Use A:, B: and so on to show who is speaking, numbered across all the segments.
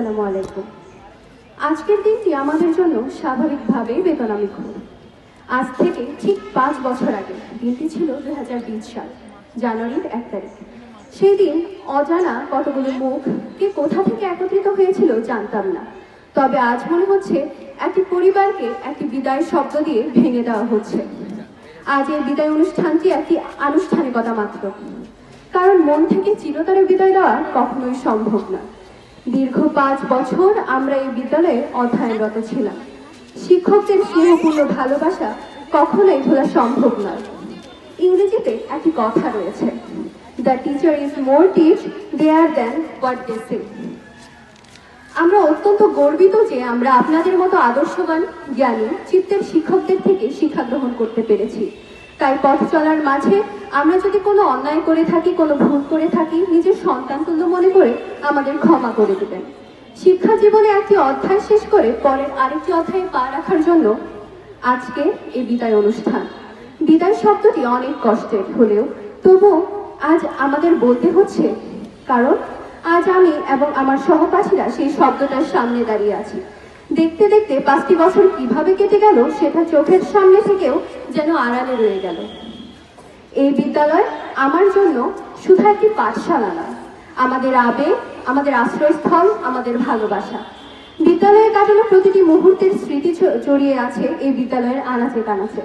A: আসসালামু আলাইকুম। আজকের দিনটি আমাদের জন্য স্বাভাবিকভাবেই বেতনামিক্ষু আজ থেকে ঠিক পাঁচ বছর আগে দিনটি ছিল দুই সাল, জানুয়ারির এক তারিখ। সেই দিন অজানা কতগুলো মুখ কে কোথা থেকে একত্রিত হয়েছিল জানতাম না। তবে আজ মনে হচ্ছে একটি পরিবারকে একটি বিদায় শব্দ দিয়ে ভেঙে দেওয়া হচ্ছে। আজ এই বিদায় অনুষ্ঠানটি একটি আনুষ্ঠানিকতা মাত্র। কারণ মন থেকে চিরতরে বিদায় দেওয়া কখনোই সম্ভব না দীর্ঘ পাঁচ বছর আমরা এই বিদ্যালয়ে অধ্যয়নরত ছিলাম। শিক্ষকদের স্নেহপূর্ণ ভালোবাসা কখনোই ভোলা সম্ভব নয়। ইংরেজিতে একটি কথা রয়েছে the teacher is more teach their than what they say আমরা অত্যন্ত গর্বিত যে আমরা আপনাদের মতো আদর্শবান, জ্ঞানী, চিত্তের শিক্ষকদের থেকে শিক্ষা গ্রহণ করতে পেরেছি। তাই পথ চলার মাঝে আমরা যদি কোনো অন্যায় করে থাকি, কোনো ভুল করে থাকি, নিজের সন্তান তুল্য মনে করে আমাদের ক্ষমা করে দেবেন। শিক্ষা জীবনে একটি অধ্যায় শেষ করে পরের আরেকটি অধ্যায়ে পা রাখার জন্য আজকে এই বিদায় অনুষ্ঠান। বিদায় শব্দটি অনেক কষ্টের হলেও তবু আজ আমাদের বলতে হচ্ছে, কারণ আজ আমি এবং আমার সহপাঠীরা সেই শব্দটার সামনে দাঁড়িয়ে আছি। দেখতে দেখতে পাঁচটি বছর কীভাবে কেটে গেল, সেটা চোখের সামনে থেকেও যেন আড়ালে রয়ে গেল। এই বিদ্যালয় আমার জন্য শুধু একটি পাঠশালা নয়। আমাদের আবেগ, আমাদের আশ্রয়স্থল, আমাদের ভালোবাসা। বিদ্যালয়ে কাটানো প্রতিটি মুহূর্তের স্মৃতি জড়িয়ে আছে এই বিদ্যালয়ের আনাচে কানাচে।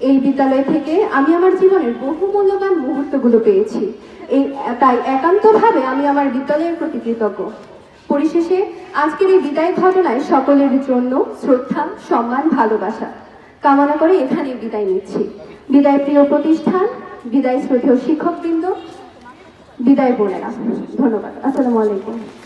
A: এই বিদ্যালয় থেকে আমি আমার জীবনের বহু মূল্যবান মুহূর্তগুলো পেয়েছি। এই, তাই একান্তভাবে আমি আমার বিদ্যালয়ের প্রতি কৃতজ্ঞ। পরিশেষে, আজকের এই বিদায় ঘটনায় সকলের জন্য শ্রদ্ধা, সম্মান, ভালোবাসা। কামনা করে এখানে বিদায় নিচ্ছি। বিদায় প্রিয় প্রতিষ্ঠান, বিদায় শ্রদ্ধেয় শিক্ষকবৃন্দ, বিদায় বোনেরা। ধন্যবাদ। আসসালামু আলাইকুম।